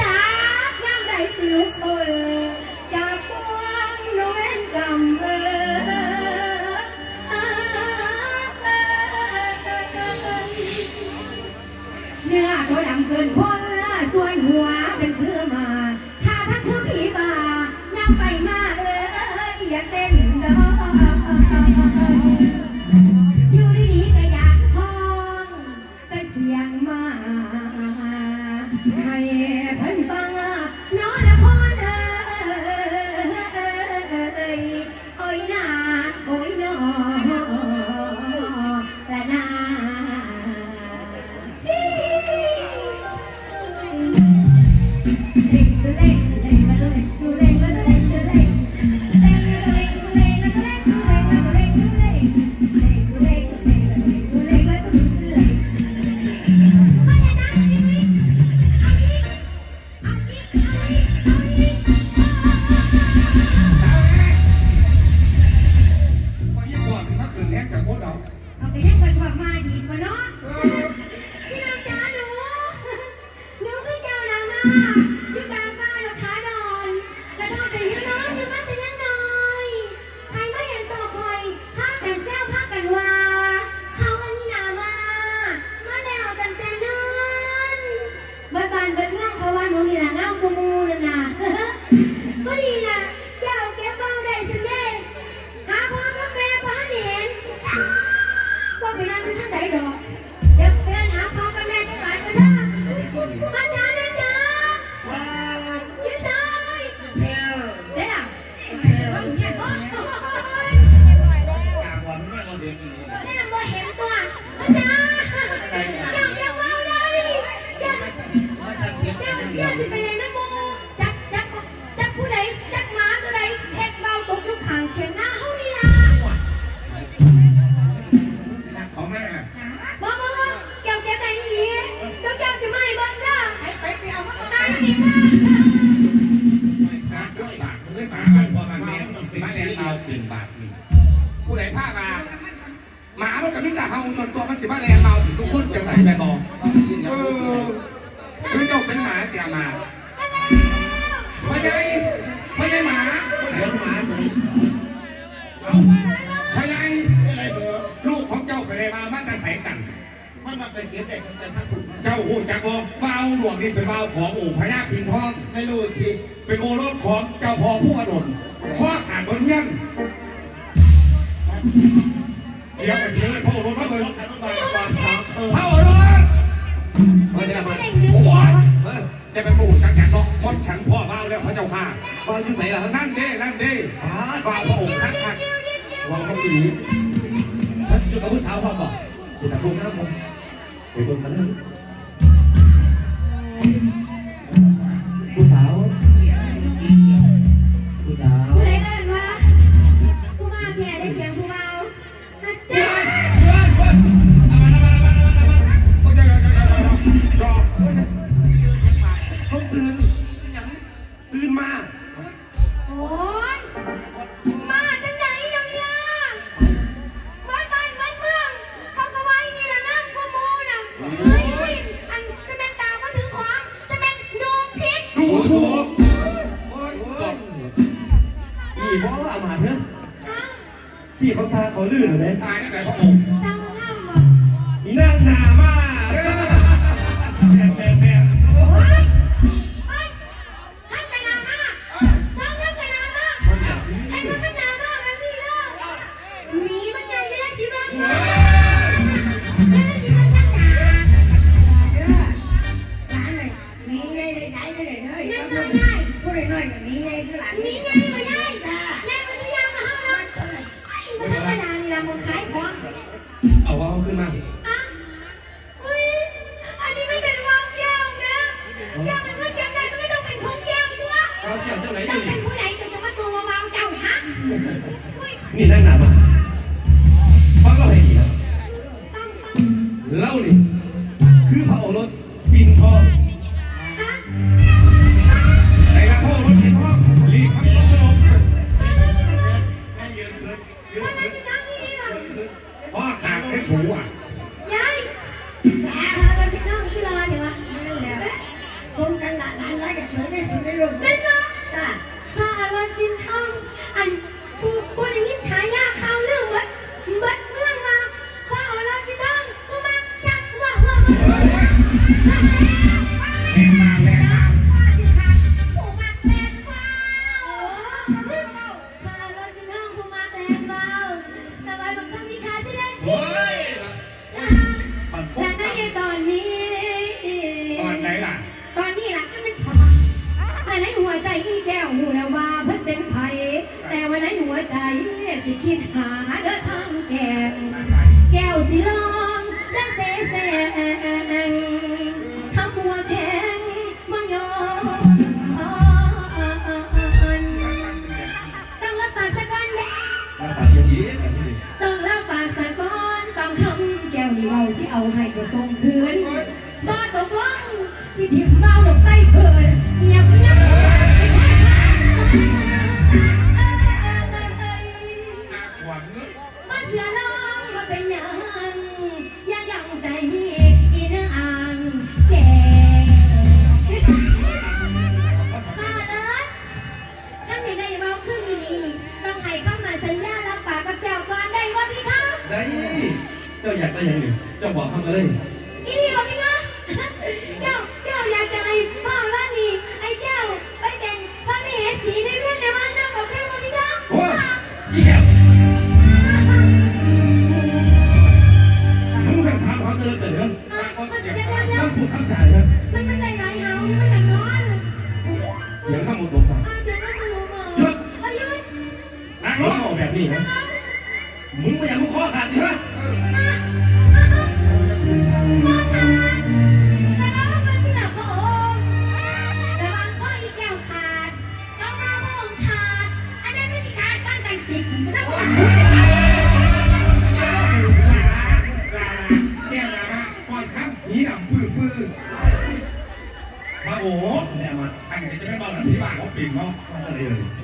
จากยามใดสิลุกบนจากพวงโนเวนกำเบอเนื้อตัวดำเกินพ้นส่วนหัวเป็นเพื่อมา ถ้าทักคือผีบายังไปมาเอออย่าเต้น เอาตัวตัวมันสิบ้าแรงเมาถึงทุกคนจะงไหนไปบอกเคือจ้าเป็นหมาเสียมาพ่อใหญ่พ่อใหญ่หมาเลี้หมาพ่อใหญ่ลูกของเจ้าไปเลยมามันจะใส่กันมันมาไปเก็บเด็กแต่ถ้าคุณเจ้าโอ้จักบอกเบาหลวงนี่เป็นเบาของโอ่พญาพินทองไม่รู้สิเป็นโอรสของเจ้าพ่อผู้อดลข้อขาดบนเงี้ย ผมว่าเคอเผื่อเข้เฮ้ยเนี่ยมันโอ้ยเฮ้ยจะไปปลูกจังแขนเนาะมดฉันพ่อเบ้าแล้วพระเจ้าค่ะบ้นอยู่ใส่ละนั่นดีนั่นดีอ้าว้าพระองค์คักคักวางเขาดีท่านอยู่กับผู้สาวพ่อบอกเดี๋ยวตะลุกนะผมไปเบิ่งกันนะ ที่เขาซาเขาลื่นเห็นั่รองเน้ามน้าหนา นี่นั่งหนามาฟังเราให้ดีนะเล่านี่คือพระโอรสปินทองไหนลระโอรปินทองรีบครับสมบัตินั่งยืนขึ้นยืนขึ้นพ่อขาดแค่สูงอะสมกันหลานหลานไรกันเฉยไม่สุดในโลก kid high. เป็นหยังยังใจอีนางแก่มาเลยท่านอยาดเบาขึ้นอีต้องให้ข้ามาสัญญารับปากกับเจ้าก่นไดว่พี่คะได้เจ้าอยากได้ยังไงเจ้าบอกทำมาเลย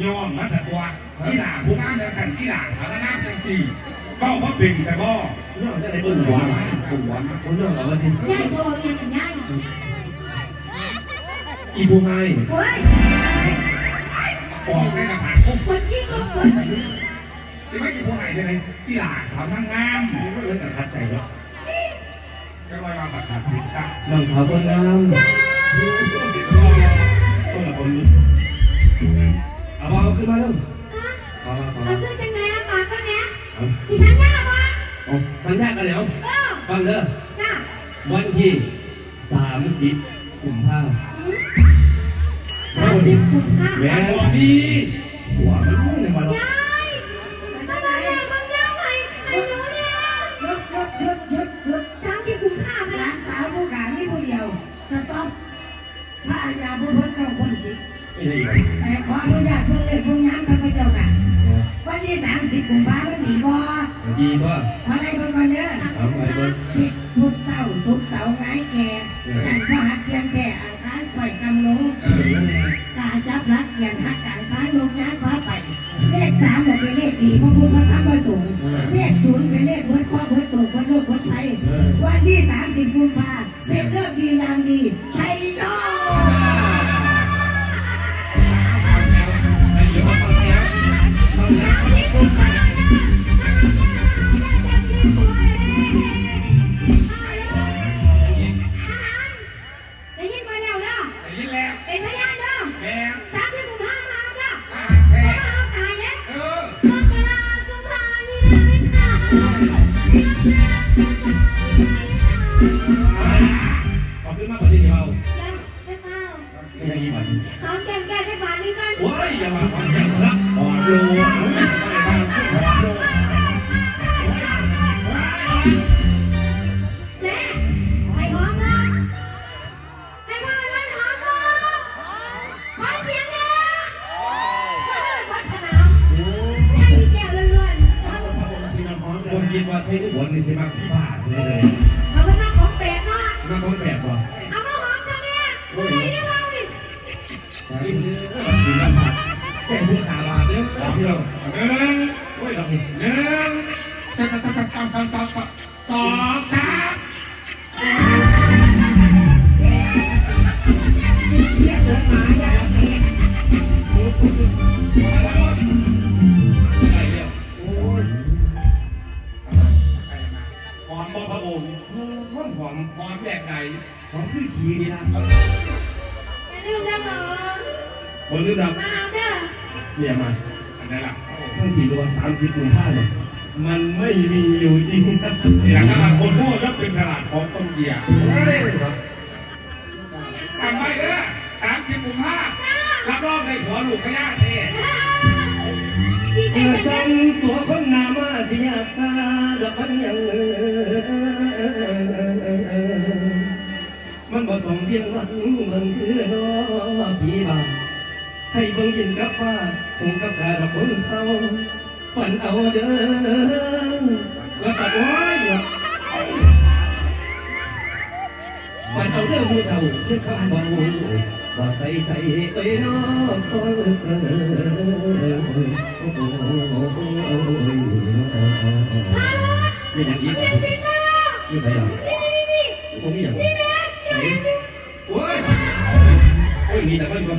ยอมมาแต่ตัวอีหล่าผู้งามแล้วกันอีหล่าสารน้ำจังสี่ก็ว่าเป็นจะก็เรื่องจะได้ปุ่มหวานปุ่มหวานคนเรื่องเราวันนี้ย่ายโซเรียนกันย่ายอีภูไงห้บอกเลยนะผ่านคุ้มคนที่ก็คนใช่ไหมอีผู้ให้ใช่ไหมอีหล่าสาวงามนี่ก็เลยแต่ขัดใจแล้วจะลอยมาประกาศสิจ้าบางสาวคนงามจ้าเออผม ขึ้มาเร็วฮะขอมาขอเอาขึ้นจังเลยอะปากก็เนี้ยเอฉันยากวะโอ้สัญญากันแล้วฟังเด้อจ้ะวันที่สามสิบกุมภาสามสิบกุมภาพันธ์แหวนบอดีหัว หอมแก้แก้มได้บานนี่กัน ว้ยอย่ามาทำอย่างนั้หอมโลหอมโลแม่ไปหอมละให้พ่อไปนั่หอมก่อนขอเสียงเลยวัฒนาให้แก้วล้วนๆ คนยินว่าเทพบุตรนี่สิมาพี่ผ่าเสียเลย สองสามสามสามสามสามสองสามเรียกเดินมาอย่าเพียไปเร็วโอ้ยไปมาหอมบ่พระองค์หอมหอมหอมแบบไหนหอมคือขี้นี่ละอย่าลืมนะหมอบนลืมดับมาเอาเด้อเนี่ยมาอันนั้นล่ะพระองค์ทั้งที่รู้ว่าสามสิบกุมภาเนี่ย มันไม่มีอยู่จริงนะนี่แหละครับคนโง่ย่อมเป็นฉลาดของคนเหยียบเฮ้ยครับทำไปเด้อสามสิบกุมภารับรองในหัวลูกขยะเท่ดีใจเมื่อจัสั่งงตัวคนหนามาเสียตาดอกมันยังเออมันบ่สมเพียงหวังเบิ่งคือน้อพี่บ่าวให้เบิ่งยินกับฟ้าคงกับกาดอกคนเฮา ฝันเอาเด้อแล้วก็โอ้ยฝันเอาเด้อผู้เฒ่าเพื่อคำว่าว่าใส่ใจไปน้อเออเออเออโอ้โหนี่อย่างนี้เรียนติดมานี่ใส่หรอนี่นี่นี่นี่ผมมีอย่างนี่นะเดี๋ยวเห็นอยู่โอ้ยโอ้ยมีแต่ก็อยู่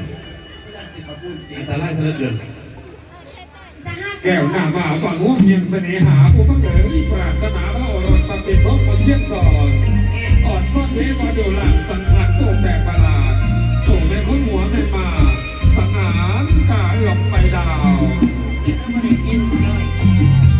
สิมาพูดจริงอันตรายเกินเกินจะห้า แก้วหน้ามาฝั่งหัวเพียงเสน่หาผู้พังเอ๋ยปรารถนาพระโอรสปฏิบัติมาเทียบสอนอ่อนซ่อนเทมาเดียวหลังสังขารโตแปลกประหลาดโฉมในคนหัวในมาสังหารกาเอือมไปดาว